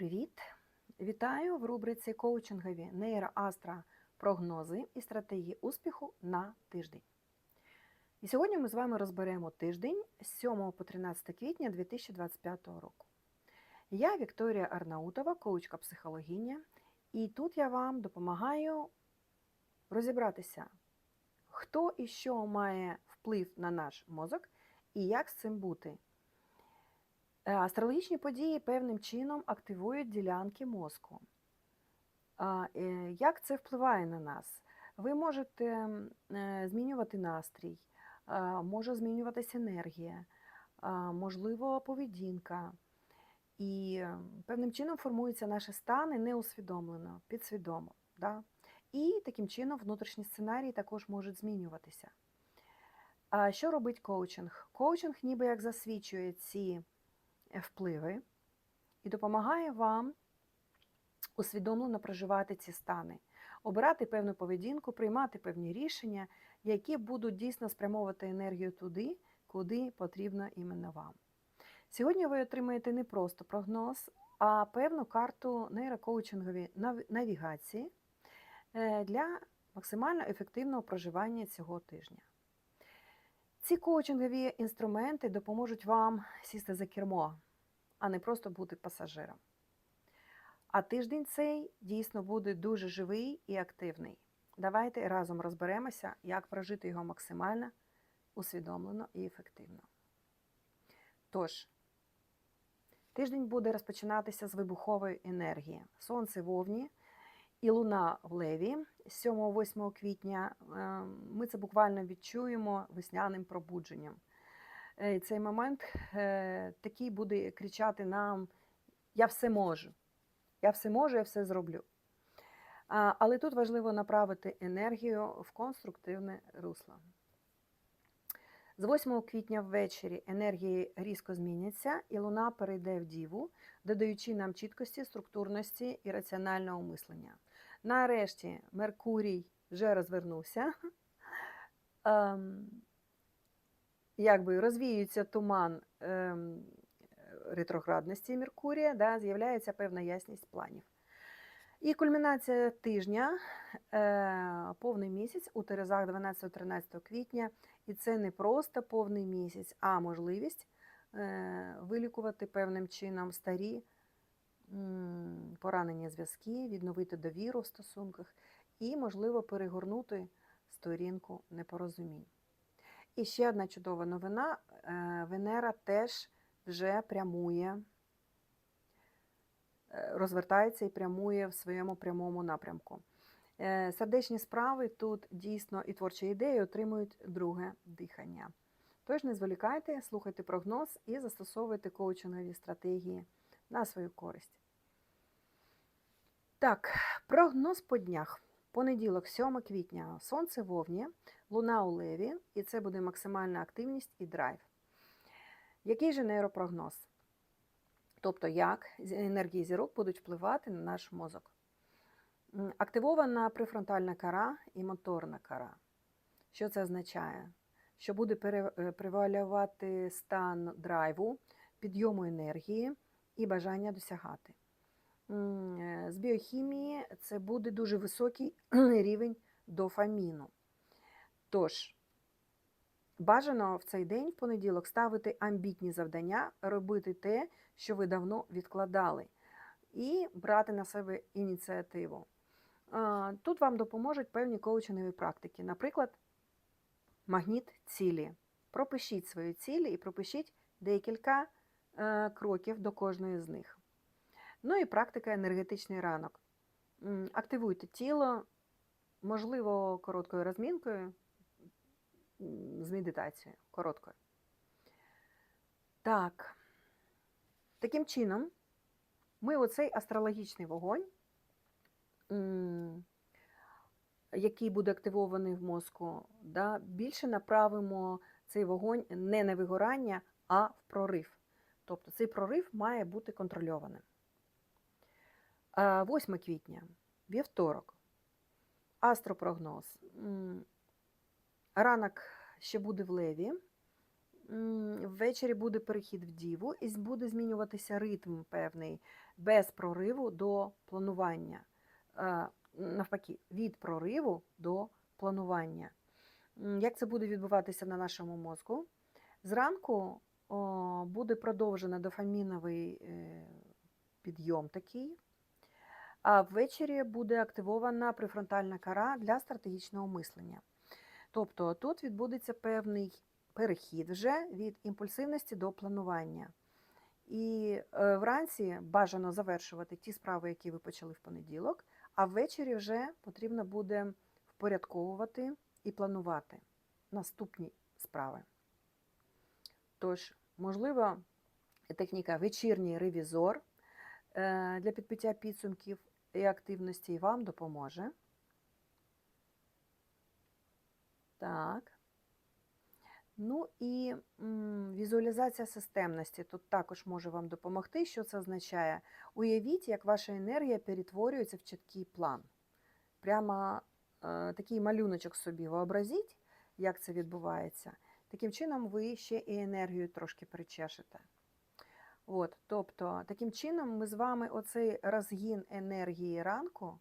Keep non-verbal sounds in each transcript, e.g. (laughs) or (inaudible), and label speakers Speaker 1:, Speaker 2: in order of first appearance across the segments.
Speaker 1: Привіт! Вітаю в рубриці коучингові нейроастра прогнози і стратегії успіху на тиждень. І сьогодні ми з вами розберемо тиждень з 7 по 13 квітня 2025 року. Я Вікторія Арнаутова, коучка психологиня, і тут я вам допомагаю розібратися, хто і що має вплив на наш мозок і як з цим бути. Е, Астрологічні події певним чином активують ділянки мозку. Е, Як це впливає на нас? Ви можете е, змінювати настрій, може змінюватися енергія, можливо, поведінка. І певним чином формуються наші стани неусвідомлено, підсвідомо. Да? І таким чином внутрішні сценарії також можуть змінюватися. Що робить коучинг? Коучинг ніби як засвідчує ці впливи і допомагає вам усвідомлено проживати ці стани, обирати певну поведінку, приймати певні рішення, які будуть дійсно спрямовувати енергію туди, куди потрібно іменно вам. Сьогодні ви отримаєте не просто прогноз, а певну карту нейрокоучингової навігації е, для максимально ефективного проживання цього тижня. Ці коучингові інструменти допоможуть вам сісти за кермо, а не просто бути пасажиром. А тиждень цей дійсно буде дуже живий і активний. Давайте разом розберемося, як прожити його максимально усвідомлено і ефективно. Тож, тиждень буде розпочинатися з вибухової енергії. Сонце в Овні і Луна в Леві з 7-8 квітня. е, Ми це буквально відчуємо весняним пробудженням. Е, Цей момент е, такий буде кричати нам: Я все можу, я все можу, я все зроблю. Але тут важливо направити енергію в конструктивне русло. З 8 квітня ввечері енергії різко зміняться, і луна перейде в діву, додаючи нам чіткості, структурності і раціонального мислення. Нарешті Меркурій вже розвернувся. (laughs) Ем, якби розвіюється туман ем, ретроградності Меркурія, да, з'являється певна ясність планів. І кульмінація тижня, е, повний місяць у Терезах 12-13 квітня. І це не просто повний місяць, а можливість е, вилікувати певним чином старі поранені зв'язки, відновити довіру в стосунках і, можливо, перегорнути сторінку непорозумінь. І ще одна чудова новина: е, Венера теж вже прямує, е, розвертається і прямує в своєму прямому напрямку. Е, Сердечні справи тут дійсно і творчі ідеї отримують друге дихання. Тож не зволікайте, слухайте прогноз і застосовуйте коучингові стратегії на свою користь. Так, прогноз по днях. Понеділок, 7 квітня, сонце в Овні, луна у леві, і це буде максимальна активність і драйв. Який же нейропрогноз? Тобто, як енергії зірок будуть впливати на наш мозок? Активована префронтальна кора і моторна кора. Що це означає? Що буде е, превалювати стан драйву, підйому енергії і бажання досягати. Е, З біохімії це буде дуже високий (clears throat) рівень дофаміну. Тож, бажано в цей день, в понеділок, ставити амбітні завдання, робити те, що ви давно відкладали, і брати на себе ініціативу. Тут вам допоможуть певні коучингові практики. Наприклад, магніт цілі. Пропишіть свої цілі і пропишіть декілька е, кроків до кожної з них. Ну і практика енергетичний ранок. Активуйте тіло, можливо, короткою розмінкою, з медитацією, короткою. Так, таким чином, ми оцей астрологічний вогонь, який буде активований в мозку, да, більше направимо цей вогонь не на вигорання, а в прорив. Тобто цей прорив має бути контрольованим. А, 8 квітня, вівторок. Астропрогноз. Ранок ще буде в леві. ввечері буде перехід в діву і буде змінюватися ритм певний без прориву до планування. Е, Навпаки, від прориву до планування. Як це буде відбуватися на нашому мозку? Зранку буде продовжено дофаміновий е, підйом такий, а ввечері буде активована префронтальна кора для стратегічного мислення. Тобто тут відбудеться певний перехід вже від імпульсивності до планування. І е, вранці бажано завершувати ті справи, які ви почали в понеділок, а ввечері вже потрібно буде впорядковувати і планувати наступні справи. Тож, можливо, техніка вечірній ревізор е, для підбиття підсумків і активності вам допоможе. Так. Ну і м, візуалізація системності тут також може вам допомогти. Що це означає? Уявіть, як ваша енергія перетворюється в чіткий план. Прямо е, такий малюночок собі вообразіть, як це відбувається. Таким чином, ви ще і енергію трошки причешете. От, тобто, таким чином, ми з вами оцей розгін енергії ранку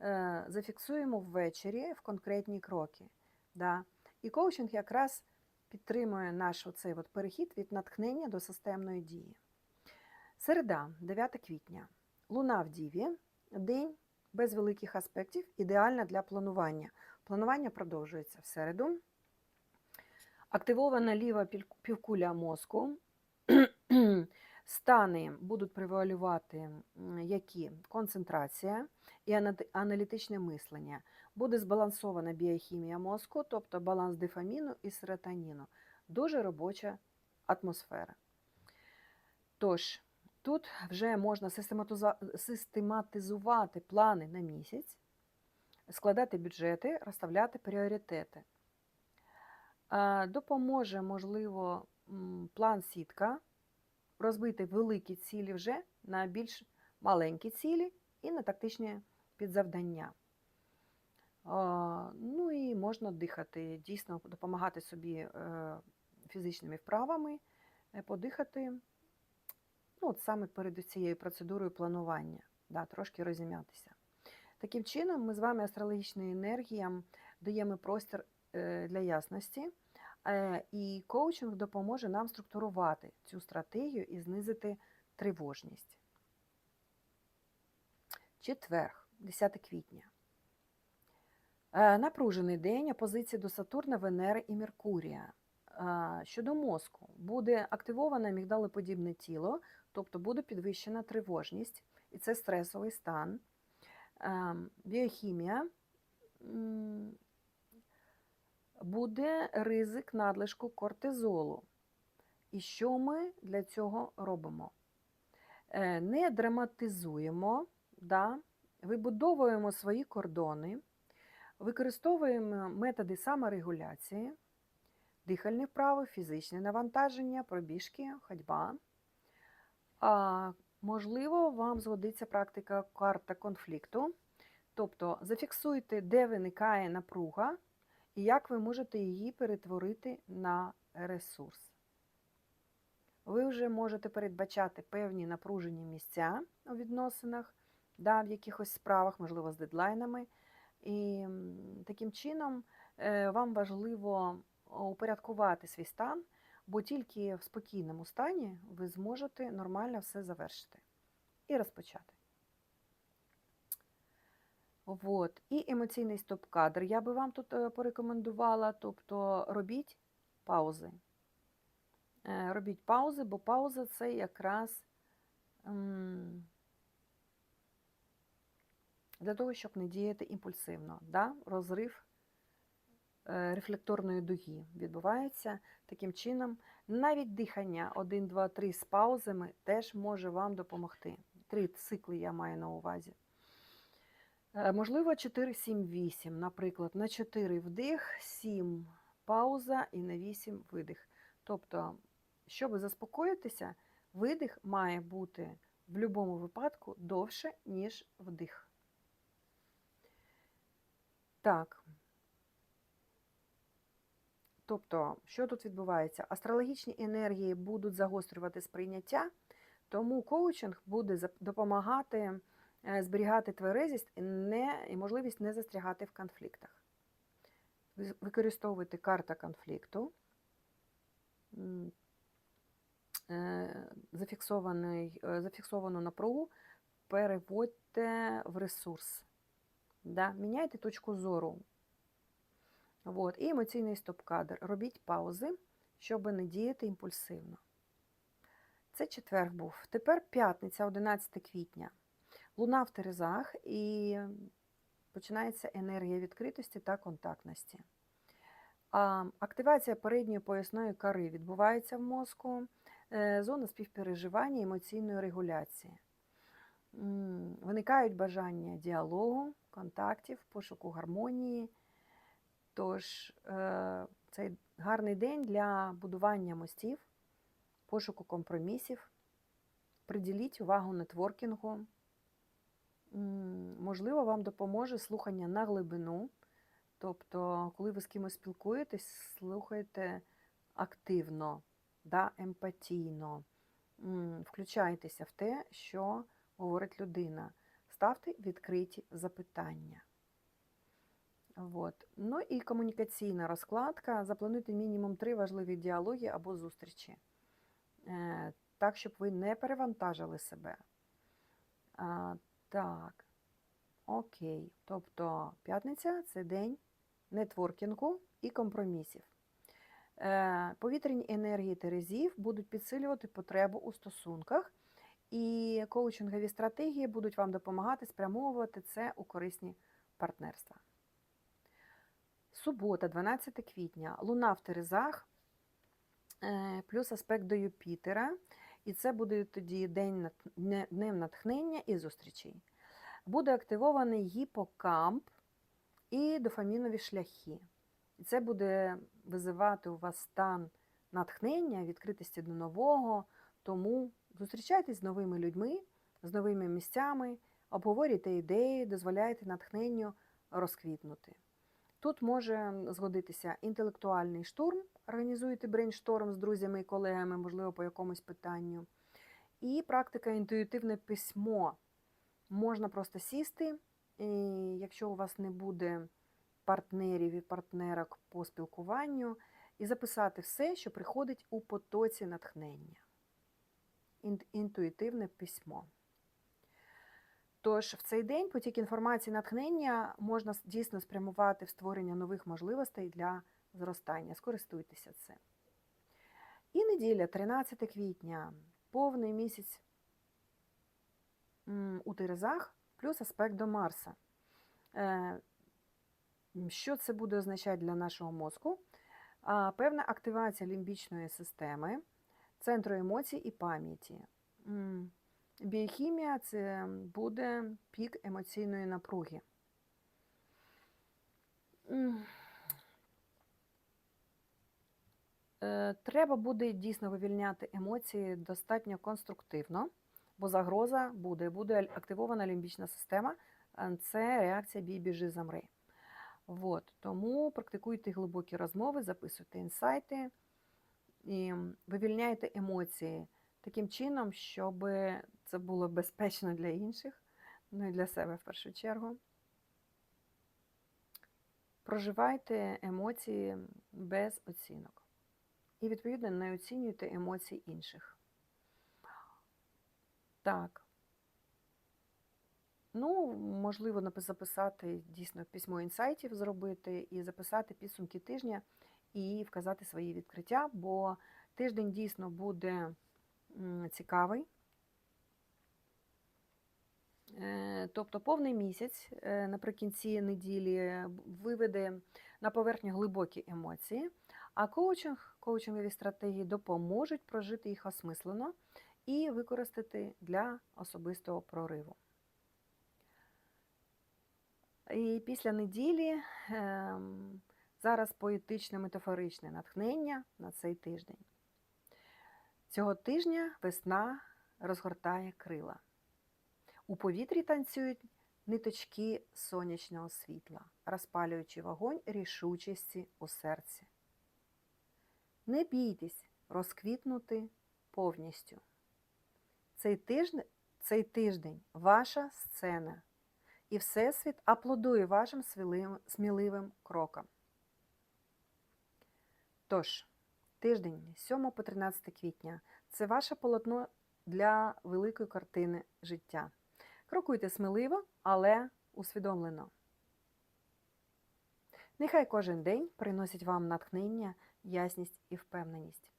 Speaker 1: е, зафіксуємо ввечері в конкретні кроки. Да? І коучинг якраз підтримує наш оцей от перехід від натхнення до системної дії. Середа, 9 квітня. Луна в Діві, день без великих аспектів, ідеальна для планування. Планування продовжується в середу. Активована ліва півкуля мозку. Стани будуть превалювати які концентрація і аналітичне мислення. Буде збалансована біохімія мозку, тобто баланс дофаміну і серотоніну. Дуже робоча атмосфера. Тож, тут вже можна систематизувати плани на місяць, складати бюджети, розставляти пріоритети. Допоможе, можливо, план сітка розбити великі цілі вже на більш маленькі цілі і на тактичні підзавдання. Ну і можна дихати, дійсно допомагати собі е, фізичними вправами, е, подихати, ну, от саме перед цією процедурою планування, да, трошки розім'ятися. Таким чином, ми з вами астрологічним енергіям даємо простір е, для ясності, і коучинг допоможе нам структурувати цю стратегію і знизити тривожність. Четверг, 10 квітня. Е, Напружений день опозиції до Сатурна, Венери і Меркурія. Е, Щодо мозку, буде активоване мігдалоподібне тіло, тобто буде підвищена тривожність, і це стресовий стан. Е, Біохімія буде ризик надлишку кортизолу. І що ми для цього робимо? Е, Не драматизуємо, да, вибудовуємо свої кордони, використовуємо методи саморегуляції, дихальні вправи, фізичне навантаження, пробіжки, ходьба. А, можливо, вам згодиться практика карта конфлікту. Тобто зафіксуйте, де виникає напруга і як ви можете її перетворити на ресурс. Ви вже можете передбачати певні напружені місця у відносинах, да, в якихось справах, можливо, з дедлайнами. І таким чином е, вам важливо упорядкувати свій стан, бо тільки в спокійному стані ви зможете нормально все завершити і розпочати. От. І емоційний стоп-кадр я би вам тут е, порекомендувала, тобто робіть паузи. Е, Робіть паузи, бо пауза це якраз для того, щоб не діяти імпульсивно. Да? Розрив е, рефлекторної дуги відбувається таким чином. Навіть дихання 1, 2, 3 з паузами теж може вам допомогти. Три цикли я маю на увазі. Е, Можливо, 4, 7, 8, наприклад, на 4 вдих, 7 пауза і на 8 видих. Тобто, щоб заспокоїтися, видих має бути в будь-якому випадку довше, ніж вдих. Так. Тобто, що тут відбувається? Астрологічні енергії будуть загострювати сприйняття, тому коучинг буде допомагати зберігати тверезість не, і можливість не застрягати в конфліктах. Ви- Використовуйте карта конфлікту, е, е, зафіксовану напругу переводьте в ресурс. Да? Міняйте точку зору. От. І емоційний стоп-кадр. Робіть паузи, щоб не діяти імпульсивно. Це четверг був. Тепер п'ятниця, 11 квітня. Луна в Терезах і починається енергія відкритості та контактності. Активація передньої поясної кори відбувається в мозку, е, зона співпереживання, емоційної регуляції. Виникають бажання діалогу, контактів, пошуку гармонії. Тож е, цей гарний день для будування мостів, пошуку компромісів. Приділіть увагу нетворкінгу. Можливо, вам допоможе слухання на глибину. Тобто, коли ви з кимось спілкуєтесь, слухайте активно, да, емпатійно, включайтеся в те, що говорить людина. Ставте відкриті запитання. От. Ну і комунікаційна розкладка. Заплануйте мінімум три важливі діалоги або зустрічі, Е, так, щоб ви не перевантажили себе. Так, окей. Тобто п'ятниця це день нетворкінгу і компромісів. Е, Повітряні енергії Терезів будуть підсилювати потребу у стосунках, і коучингові стратегії будуть вам допомагати спрямовувати це у корисні партнерства. Субота, 12 квітня, Луна в Терезах, е, плюс аспект до Юпітера. І це буде тоді день днем натхнення і зустрічей. Буде активований гіпокамп і дофамінові шляхи. І це буде визивати у вас стан натхнення, відкритості до нового. Тому зустрічайтесь з новими людьми, з новими місцями, обговорюйте ідеї, дозволяйте натхненню розквітнути. Тут може згодитися інтелектуальний штурм, організуєте брейншторм з друзями і колегами, можливо, по якомусь питанню. І практика інтуїтивне письмо. Можна просто сісти, і якщо у вас не буде партнерів і партнерок по спілкуванню, і записати все, що приходить у потоці натхнення. Інтуїтивне письмо. Тож в цей день потік інформації натхнення можна дійсно спрямувати в створення нових можливостей для зростання. Скористуйтеся цим. І неділя, 13 квітня, повний місяць у Терезах, плюс аспект до Марса. Е, Що це буде означати для нашого мозку? Певна активація лімбічної системи, центру емоцій і пам'яті. Біохімія це буде пік емоційної напруги. М. Е, Треба буде дійсно вивільняти емоції достатньо конструктивно, бо загроза буде, буде активована лімбічна система. Е, Це реакція бій, біжи, замри. От, тому практикуйте глибокі розмови, записуйте інсайти і вивільняйте емоції таким чином, щоб це було безпечно для інших, ну і для себе в першу чергу. Проживайте емоції без оцінок. І, відповідно, не оцінюйте емоції інших. Так. Ну, можливо, записати дійсно письмо інсайтів зробити і записати підсумки тижня і вказати свої відкриття, бо тиждень дійсно буде цікавий. Е, Тобто повний місяць е, наприкінці неділі виведе на поверхню глибокі емоції, а коучинг, коучингові стратегії допоможуть прожити їх осмислено і використати для особистого прориву. І після неділі ем, зараз поетичне метафоричне натхнення на цей тиждень. Цього тижня весна розгортає крила. У повітрі танцюють ниточки сонячного світла, розпалюючи вогонь рішучості у серці. Не бійтесь розквітнути повністю. Цей тиждень, цей тиждень ваша сцена, і Всесвіт аплодує вашим сміливим, крокам. Тож, тиждень 7 по 13 квітня це ваше полотно для великої картини життя. Крокуйте сміливо, але усвідомлено. Нехай кожен день приносить вам натхнення, ясність і впевненість.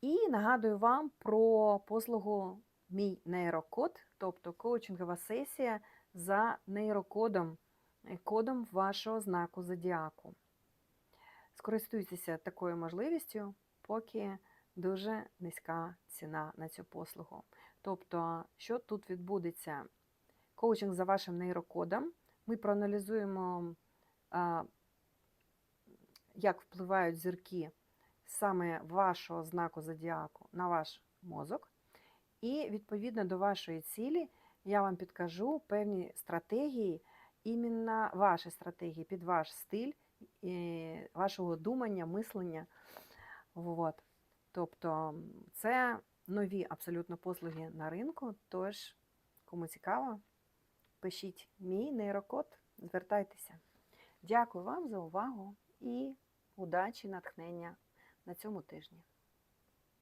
Speaker 1: І нагадую вам про послугу Мій нейрокод, тобто коучингова сесія за нейрокодом, е, кодом вашого знаку зодіаку. Скористуйтеся такою можливістю, поки дуже низька ціна на цю послугу. Тобто, що тут відбудеться? Коучинг за вашим нейрокодом. Ми проаналізуємо, як впливають зірки саме вашого знаку зодіаку на ваш мозок. І відповідно до вашої цілі я вам підкажу певні стратегії, іменно ваші стратегії під ваш стиль, вашого думання, мислення. Вот. Тобто це нові абсолютно послуги на ринку. Тож, кому цікаво, пишіть мій нейрокод, звертайтеся. Дякую вам за увагу і удачі, натхнення на цьому тижні.